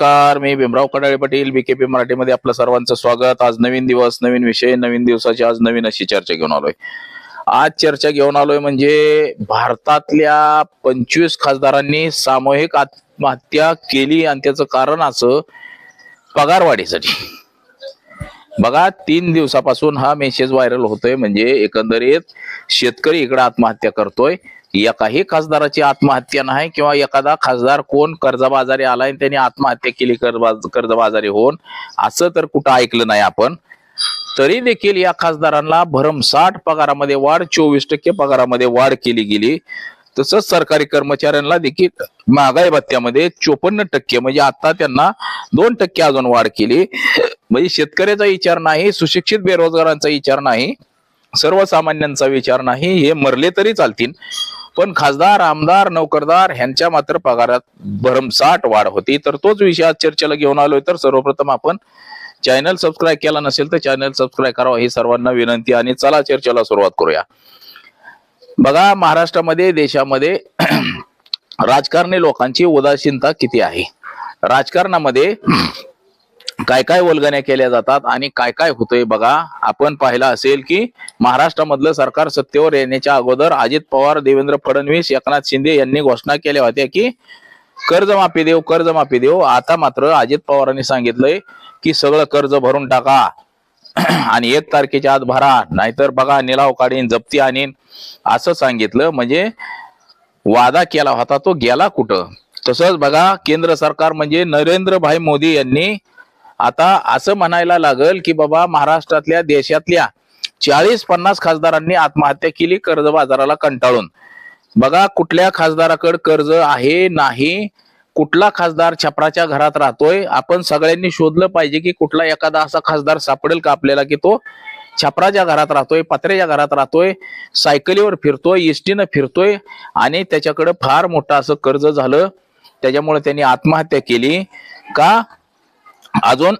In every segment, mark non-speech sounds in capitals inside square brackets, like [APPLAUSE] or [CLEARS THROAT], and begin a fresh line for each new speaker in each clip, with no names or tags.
नमस्कार मी भीमराव कडाळे पाटील बीकेपी मराठीमध्ये आपलं सर्वांचं स्वागत. आज नवीन दिवस नवीन विषय नवीन दिवसाची आज नवीन अशी चर्चा घेऊन आलोय. आज चर्चा घेऊन आलोय म्हणजे भारतातल्या पंचवीस खासदारांनी सामूहिक आत्महत्या केली आणि त्याचं कारण असं पगारवाढीसाठी. बघा तीन दिवसापासून हा मेसेज व्हायरल होतोय. म्हणजे एकंदरीत शेतकरी इकडे आत्महत्या करतोय. एकाही खासदाराची आत्महत्या नाही किंवा एखादा खासदार कोण कर्जबाजारी आलाय आणि त्यांनी आत्महत्या केली कर्जबाजारी होऊन असं तर कुठं ऐकलं नाही आपण. तरी देखील या खासदारांना भरमसाठ पगारामध्ये वाढ चोवीस टक्के पगारामध्ये वाढ केली गेली. तसंच सरकारी कर्मचाऱ्यांना देखील महागाई भत्त्यामध्ये चोपन्न टक्के म्हणजे आता त्यांना दोन टक्के अजून वाढ केली. म्हणजे शेतकऱ्याचा विचार नाही सुशिक्षित बेरोजगारांचा विचार नाही सर्वसामान्यांचा विचार नाही हे मरले तरी चालतील. पण खासदार आमदार नोकरदार ह्यांच्या मात्र पगारात भरमसाठ वाढ होती. तर तोच विषय आज चर्चेला घेऊन आलोय. तर सर्वप्रथम आपण चॅनल सबस्क्राईब केला नसेल तर चॅनल सबस्क्राईब करावा ही सर्वांना विनंती. आणि चला चर्चेला सुरुवात करूया. बघा महाराष्ट्रामध्ये देशामध्ये [CLEARS THROAT] राजकारणी लोकांची उदासीनता किती आहे? राजकारणामध्ये काय काय वल्गण्या केल्या जातात आणि काय काय होतंय बघा. आपण पाहिलं असेल की महाराष्ट्रामधलं सरकार सत्तेवर येण्याच्या अगोदर अजित पवार देवेंद्र फडणवीस एकनाथ शिंदे यांनी घोषणा केल्या होत्या की कर्जमाफी देऊ कर्जमाफी देऊ. आता मात्र अजित पवारांनी सांगितलंय की सगळं कर्ज भरून टाका. [CLEARS THROAT] आणि एक तारखेच्या आत भरा नाहीतर बघा निलाव काढीन जप्ती आणीन. असं सांगितलं म्हणजे वादा केला होता तो गेला कुठं? तसंच बघा केंद्र सरकार म्हणजे नरेंद्रभाई मोदी यांनी आता असं म्हणायला लागल की बाबा महाराष्ट्रातल्या देशातल्या चाळीस पन्नास खासदारांनी आत्महत्या केली कर्ज बाजाराला कंटाळून. बघा कुठल्या खासदाराकडे कर्ज आहे नाही कुठला खासदार छपराच्या घरात राहतोय आपण सगळ्यांनी शोधलं पाहिजे की कुठला एखादा असा खासदार सापडेल का आपल्याला की तो छपराच्या घरात राहतोय पत्र्याच्या घरात राहतोय सायकलीवर फिरतोय इष्टीनं फिरतोय आणि त्याच्याकडे फार मोठं असं कर्ज झालं. त्याच्यामुळे त्यांनी आत्महत्या केली. का? अजून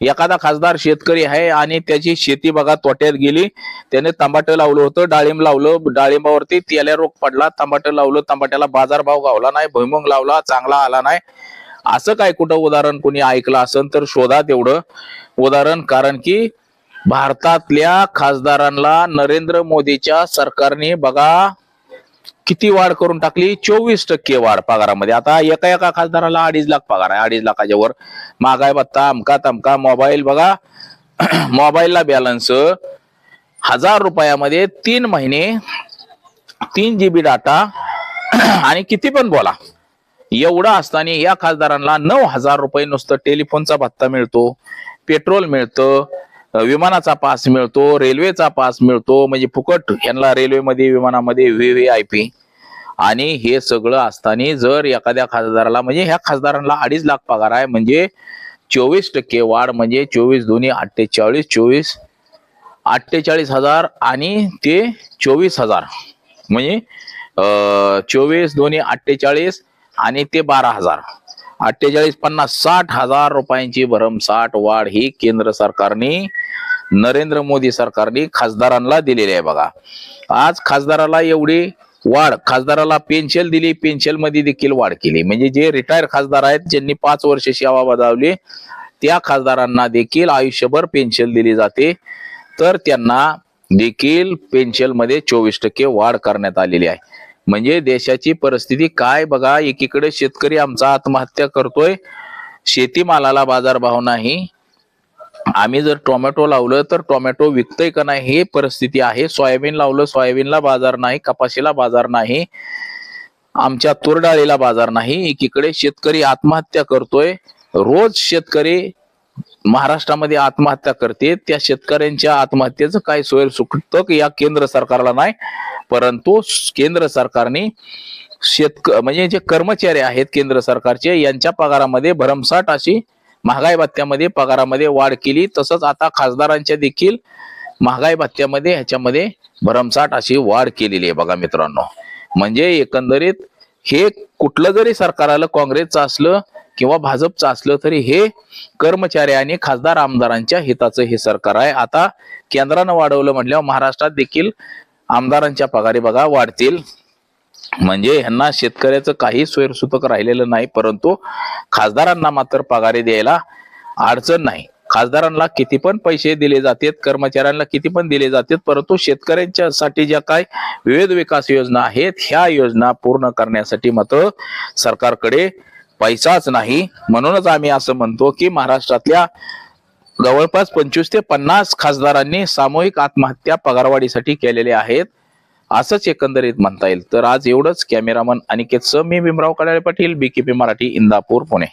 एखादा खासदार शेतकरी आहे आणि त्याची शेती बघा तोट्यात गेली. त्याने तंबाटं लावलं होतं डाळिंब लावलं डाळिंबावरती त्याला रोग पडला तांबाटं लावलं तंबाट्याला बाजारभाव गावला नाही भुईमुंग लावला चांगला आला नाही. असं काय कुठं उदाहरण कोणी ऐकलं असेल तर शोधा तेवढं उदाहरण कारण की भारतातल्या खासदारांना नरेंद्र मोदीच्या सरकारने बघा किती वाढ करून टाकली? चोवीस टक्के वाढ पगारामध्ये. आता एका एका खासदाराला अडीच लाख पगार आहे. अडीच लाखाच्या वर महागाय भत्ता अमका तमका मोबाईल बघा. [CLEARS THROAT] मोबाईलला बॅलन्स हजार रुपयामध्ये तीन महिने तीन जीबी डाटा [CLEARS THROAT] आणि किती पण बोला. एवढा असताना या खासदारांना नऊ हजार रुपये नुसतं टेलिफोनचा भत्ता मिळतो. पेट्रोल मिळतं. विमानाचा पास मिळतो रेल्वेचा पास मिळतो म्हणजे फुकट यांना रेल्वेमध्ये विमानामध्ये व्ही व्ही आय पी आणि हे सगळं असताना जर एखाद्या खासदाराला म्हणजे ह्या खासदारांना अडीच लाख पगार आहे म्हणजे चोवीस टक्के वाढ म्हणजे चोवीस दोन्ही अठ्ठेचाळीस चोवीस अठ्ठेचाळीस हजार आणि ते चोवीस हजार. म्हणजे चोवीस दोन्ही अठ्ठेचाळीस आणि ते बारा हजार. अठ्ठेचाळीस पन्नास साठ हजार रुपयांची भरमसाठ वाढ ही केंद्र सरकारने नरेंद्र मोदी सरकारने खासदारांना दिलेली आहे बघा. आज खासदाराला एवढी वाढ खासदाराला पेन्शन दिली पेन्शनमध्ये देखील वाढ केली. म्हणजे जे रिटायर खासदार आहेत ज्यांनी पाच वर्ष सेवा बजावली त्या खासदारांना देखील आयुष्यभर पेन्शन दिली जाते. तर त्यांना देखील पेन्शनमध्ये चोवीस टक्के वाढ करण्यात आलेली आहे. म्हणजे देशाची परिस्थिती काय बघा एकीकडे शेतकरी आमचा आत्महत्या करतोय शेतीमालाला बाजारभाव नाही. आम्ही जर टोमॅटो लावलं तर टोमॅटो विकतय का नाही हे परिस्थिती आहे. सोयाबीन लावलं सोयाबीनला बाजार नाही कपाशीला बाजार नाही आमच्या तुरडाळीला बाजार नाही. एकीकडे शेतकरी आत्महत्या करतोय रोज शेतकरी महाराष्ट्रामध्ये आत्महत्या करते. त्या शेतकऱ्यांच्या आत्महत्येचं काय सोय सुटतं या केंद्र सरकारला नाही. परंतु केंद्र सरकारने शेतक म्हणजे जे कर्मचारी आहेत केंद्र सरकारचे यांच्या पगारामध्ये भरमसाठ अशी महागाई भत्त्यामध्ये पगारामध्ये वाढ केली. तसंच आता खासदारांच्या देखील महागाई भत्त्यामध्ये ह्याच्यामध्ये भरमसाठ अशी वाढ केलेली आहे बघा मित्रांनो. म्हणजे एकंदरीत हे कुठलं जरी सरकार आलं काँग्रेसचं असलं किंवा भाजपचं असलं तरी हे कर्मचारी आणि खासदार आमदारांच्या हिताचं हे सरकार आहे. आता केंद्रानं वाढवलं म्हटल्यावर महाराष्ट्रात देखील आमदारांच्या पगारी बघा वाढतील. म्हणजे ह्यांना शेतकऱ्याचं काही सोयरसूतक राहिलेलं नाही परंतु खासदारांना मात्र पगारी द्यायला अडचण नाही. खासदारांना किती पण पैसे दिले जातात कर्मचाऱ्यांना किती पण दिले जातात परंतु शेतकऱ्यांच्या साठी ज्या काय विविध विकास योजना आहेत ह्या योजना पूर्ण करण्यासाठी मात्र सरकारकडे पैसाच नाही. म्हणूनच आम्ही असं म्हणतो की महाराष्ट्रातल्या जवळपास पंचवीस ते पन्नास खासदारांनी सामूहिक आत्महत्या पगारवाढीसाठी केलेल्या आहेत असंच एकंदरीत म्हणता येईल. तर आज एवढंच कॅमेरामन अनिकेत सह मी भीमराव कडाळे पाटील बीकेपी मराठी इंदापूर पुणे.